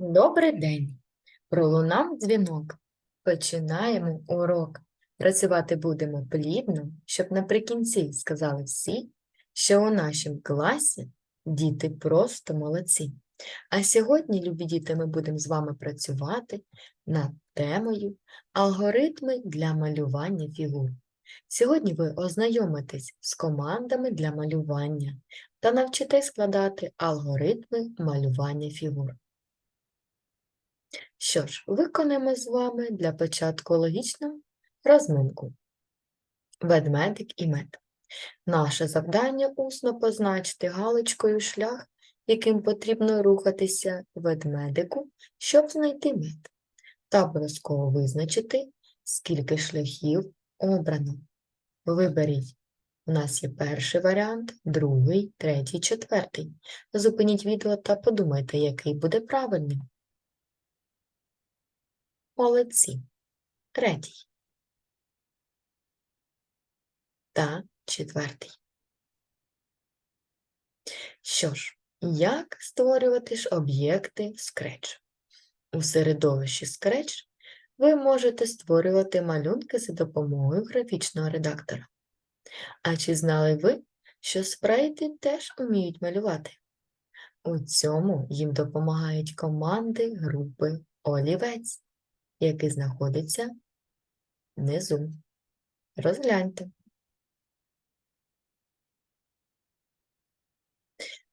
Добрий день! Пролунав дзвінок. Починаємо урок. Працювати будемо плідно, щоб наприкінці сказали всі, що у нашому класі діти просто молодці. А сьогодні, любі діти, ми будемо з вами працювати над темою алгоритми для малювання фігур. Сьогодні ви ознайомитесь з командами для малювання та навчитесь складати алгоритми малювання фігур. Що ж, виконаємо з вами для початку логічну розминку. Ведмедик і мед. Наше завдання усно позначити галочкою шлях, яким потрібно рухатися ведмедику, щоб знайти мед, та обов'язково визначити, скільки шляхів обрано. Виберіть. У нас є перший варіант, другий, третій, четвертий. Зупиніть відео та подумайте, який буде правильним. Молодці. Третій. Та четвертий. Що ж, як створювати ж об'єкти в Scratch? У середовищі Scratch ви можете створювати малюнки за допомогою графічного редактора. А чи знали ви, що спрайти теж вміють малювати? У цьому їм допомагають команди групи Олівець який знаходиться внизу. Розгляньте.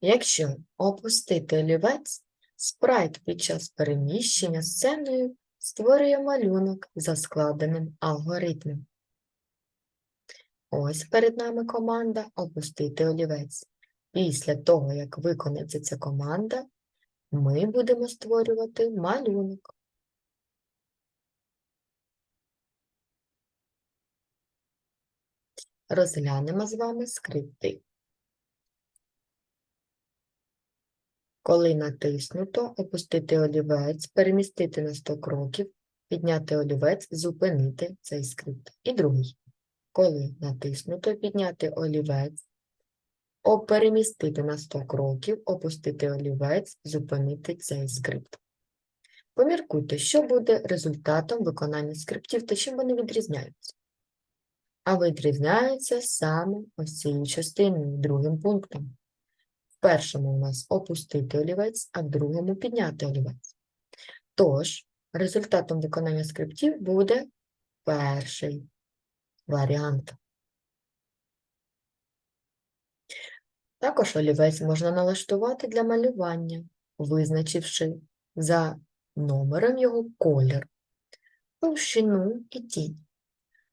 Якщо опустити олівець, спрайт під час переміщення сценою створює малюнок за складеним алгоритмом. Ось перед нами команда опустити олівець. Після того, як виконається ця команда, ми будемо створювати малюнок. Розглянемо з вами скрипти. Коли натиснуто, опустити олівець, перемістити на 100 кроків, підняти олівець, зупинити цей скрипт. І другий. Коли натиснуто, підняти олівець, перемістити на 100 кроків, опустити олівець, зупинити цей скрипт. Поміркуйте, що буде результатом виконання скриптів та чим вони відрізняються а відрізняються саме ось цією частиною, другим пунктом. В першому у нас опустити олівець, а в другому підняти олівець. Тож, результатом виконання скриптів буде перший варіант. Також олівець можна налаштувати для малювання, визначивши за номером його колір, товщину і тінь.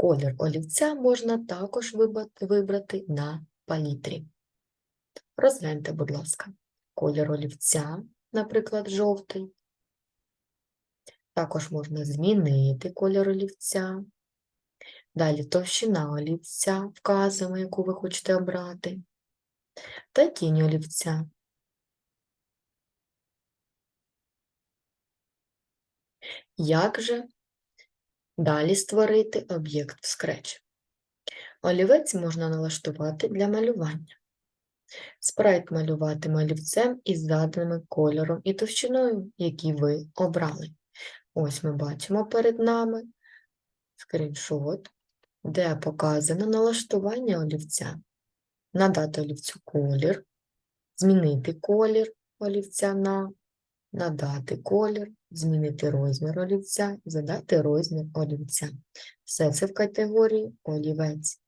Колір олівця можна також вибрати на палітрі. Розгляньте, будь ласка, колір олівця, наприклад, жовтий. Також можна змінити колір олівця. Далі товщина олівця вказуємо, яку ви хочете обрати. Та тінь олівця. Як же Далі створити об'єкт в Scratch. Олівець можна налаштувати для малювання. Спрайт малювати олівцем із заданим кольором і товщиною, які ви обрали. Ось ми бачимо перед нами скріншот, де показано налаштування олівця. Надати олівцю колір, змінити колір олівця на надати колір, змінити розмір олівця, задати розмір олівця. Все це в категорії олівець.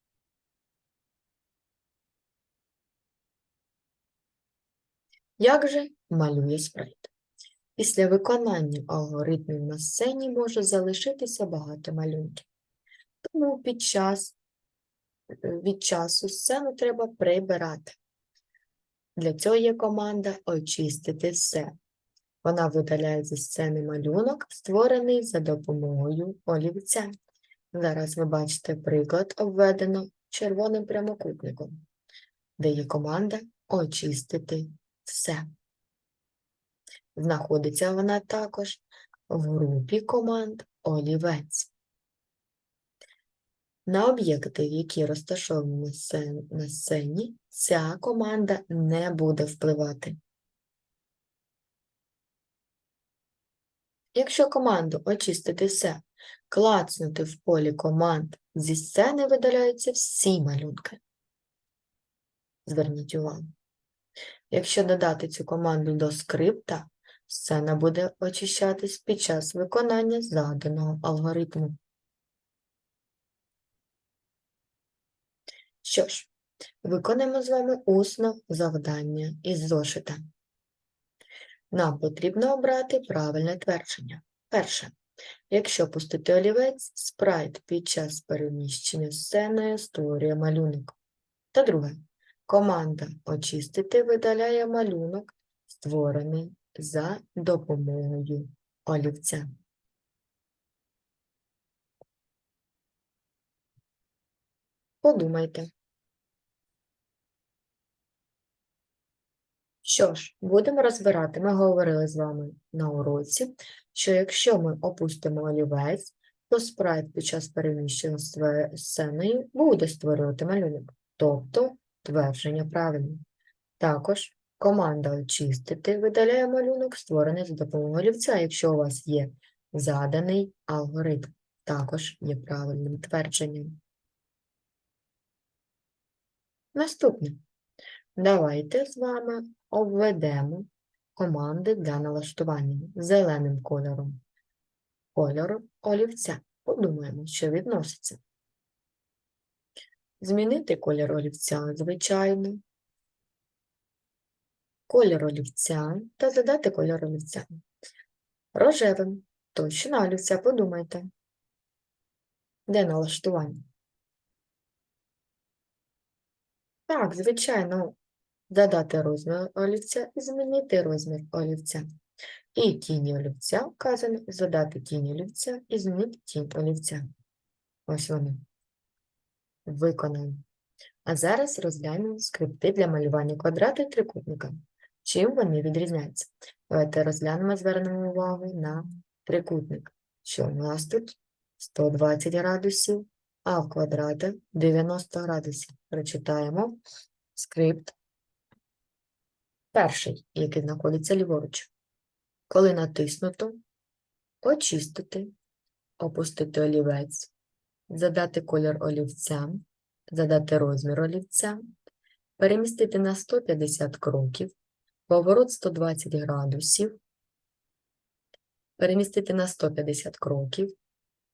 Як же малює спрайт? Після виконання алгоритмів на сцені може залишитися багато малюнків. Тому під час, від часу сцену треба прибирати. Для цього є команда очистити все. Вона видаляє зі сцени малюнок, створений за допомогою олівця. Зараз ви бачите приклад, обведено червоним прямокутником, де є команда очистити все. Знаходиться вона також в групі команд олівець. На об'єкти, які розташовані на сцені, ця команда не буде впливати. Якщо команду очистити все, клацнути в полі команд, зі сцени видаляються всі малюнки. Зверніть увагу. Якщо додати цю команду до скрипта, сцена буде очищатись під час виконання заданого алгоритму. Що ж, виконаємо з вами усно завдання із зошита. Нам потрібно обрати правильне твердження. Перше. Якщо пустити олівець, спрайт під час переміщення сценою створює малюнок. Та друге. Команда очистити видаляє малюнок, створений за допомогою олівця. Подумайте. Що ж, будемо розбирати. Ми говорили з вами на уроці, що якщо ми опустимо олівець, то спрайт під час переміщення сценою буде створювати малюнок, тобто твердження правильне. Також команда очистити видаляє малюнок, створений за допомогою олівця, якщо у вас є заданий алгоритм, також є правильним твердженням. Наступне. Давайте з вами обведемо команди для налаштування зеленим кольором. Кольором олівця. Подумаємо, що відноситься. Змінити колір олівця, звичайно. Колір олівця та задати кольор олівця. Рожевим. Точно олівця, подумайте. Де налаштування? Так, звичайно, задати розмір олівця і змінити розмір олівця. І тіні олівця вказано задати тінь олівця і змінити тінь олівця. Ось вони. Виконаємо. А зараз розглянемо скрипти для малювання квадрата і трикутника. Чим вони відрізняються? Давайте розглянемо, звернемо увагу на трикутник. Що у нас тут 120 градусів, а в квадраті 90 градусів. Прочитаємо скрипт перший, який знаходиться ліворуч. Коли натиснуто, очистити, опустити олівець, задати колір олівця, задати розмір олівця, перемістити на 150 кроків, поворот 120 градусів, перемістити на 150 кроків,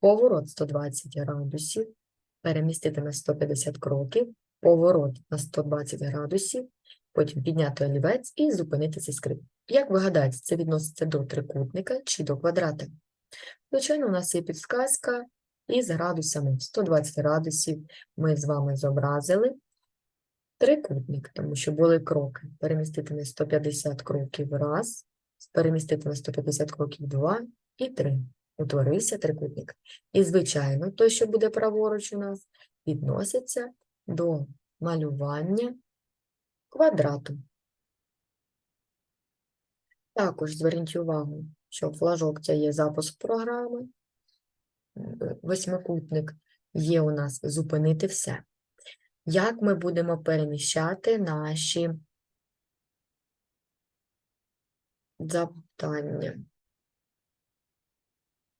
поворот 120 градусів, перемістити на 150 кроків, поворот на 120 градусів, потім підняти олівець і зупинити цей скрипт. Як ви гадаєте, це відноситься до трикутника чи до квадрата? Звичайно, у нас є підсказка із градусами 120 градусів ми з вами зобразили трикутник, тому що були кроки. Перемістити на 150 кроків раз, перемістити на 150 кроків два і три. Утворився трикутник. І, звичайно, той, що буде праворуч у нас, відноситься до малювання квадрату. Також зверніть увагу, що флажок це є запуск програми, восьмикутник є у нас зупинити все. Як ми будемо переміщати наші запитання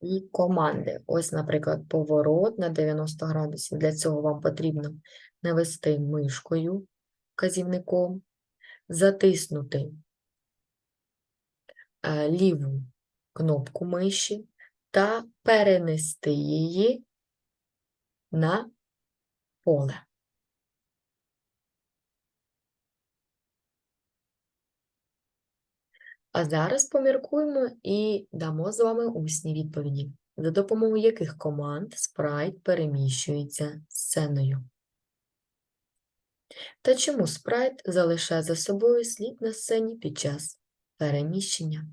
і команди? Ось, наприклад, поворот на 90 градусів. Для цього вам потрібно навести мишкою вказівником, затиснути е, ліву кнопку миші та перенести її на поле. А зараз поміркуємо і дамо з вами усні відповіді, за допомогою яких команд спрайт переміщується сценою. Та чому спрайт залишає за собою слід на сцені під час переміщення?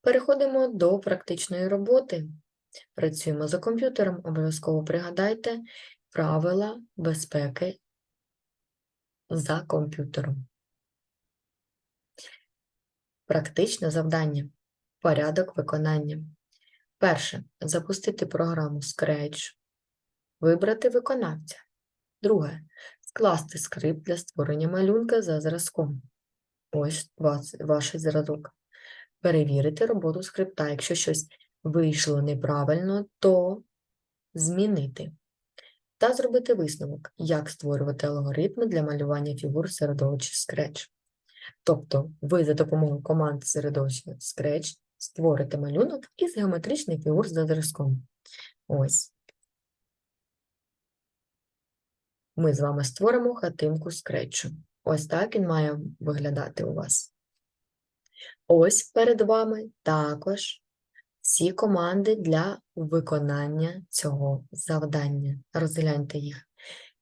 Переходимо до практичної роботи. Працюємо за комп'ютером, обов'язково пригадайте правила безпеки за комп'ютером. Практичне завдання. Порядок виконання. Перше. Запустити програму Scratch. Вибрати виконавця. Друге. Скласти скрипт для створення малюнка за зразком. Ось ваш зразок. Перевірити роботу скрипта. Якщо щось вийшло неправильно, то змінити. Та зробити висновок, як створювати алгоритми для малювання фігур середовищі Scratch. Тобто ви за допомогою команд середовища Scratch створите малюнок із геометричних фігур за зразком. Ось. Ми з вами створимо хатинку скретчу. Ось так він має виглядати у вас. Ось перед вами також всі команди для виконання цього завдання. Розгляньте їх.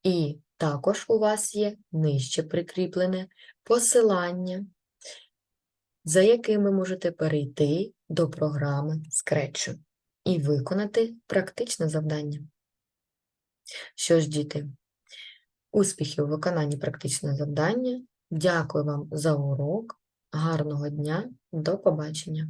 І також у вас є нижче прикріплене посилання, за яким ви можете перейти до програми Scratch і виконати практичне завдання. Що ж, діти, успіхів у виконанні практичного завдання. Дякую вам за урок. Гарного дня. До побачення.